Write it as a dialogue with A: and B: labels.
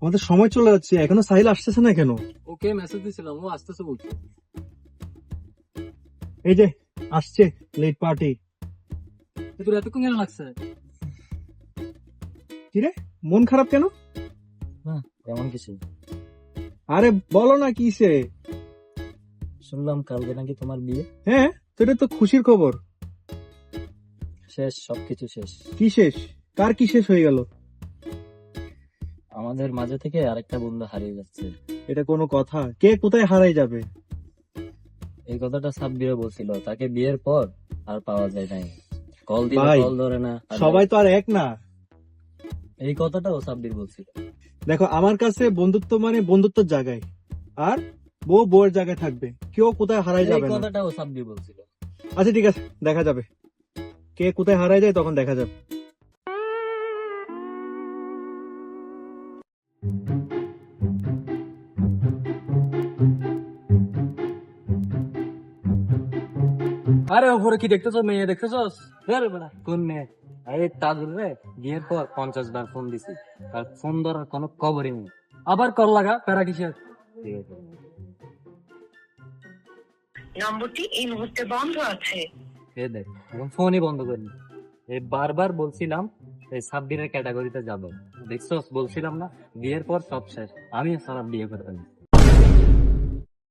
A: আমাদের সময় চলে যাচ্ছে এখনও সাহিল আসতেছে না কেন?
B: ওকে মেসেজ দিছিলাম ও আসতেছে বলছে।
A: এই যে আসছে লেট পার্টি
B: তোর এতক্ষণ কেন লাগছে?
A: কিরে মন খারাপ কেন?
C: এমন কিছু।
A: আরে বলো না কিসে
C: শুনলাম কালকে নাকি তোমার বিয়ে।
A: হ্যাঁ এটা তো খুশির খবর।
C: শেষ সবকিছু শেষ।
A: কি শেষ? কার কি শেষ হয়ে গেল?
C: আমাদের মাঝে থেকে আরেকটা বন্ধু হারিয়ে যাচ্ছে।
A: এটা কোনো কথা। কে কোথায় হারাই যাবে?
C: এই কথাটা সাব্বিরও বলছিল তাকে বিয়ের পর আর পাওয়া যায় নাই। কল দিলে
A: ভাই,
C: কল ধরে না আর
A: সবাই তো আর এক না।
C: এই কথাটাও সাব্বির বলছিল।
A: দেখো আমার কাছে বন্ধুত্ব মানে বন্ধুত্বের জায়গায়। আর বউ বউয়ের জায়গায় থাকবে। কেউ কোথায় হারাই
C: এই
A: যাবে না।
C: কথাটাও সাব্বির বলছিল।
A: আচ্ছা ঠিক আছে দেখা যাবে। কে কোথায় হারাই যায় তখন দেখা যাবে।
B: আরে ওপরে কি দেখতেছ? মেয়ে দেখতেছস
C: কোন মেয়ে? আরে তাজুল রে বিয়ের পর পঞ্চাশ বার ফোন দিছি আর ফোন ধরার কোনো খবরই নেই।
B: আবার কল লাগা প্যারা কিসের?
D: নম্বরটি এই মুহূর্তে বন্ধ আছে।
C: এ দেখ ফোনই বন্ধ করিনি। এই বারবার বলছিলাম এই সাব্বিরের ক্যাটাগরিতে যাব। দেখছ, বলছিলাম না, বিয়ের পর সব শেষ। আমি সারা বিয়ে করতে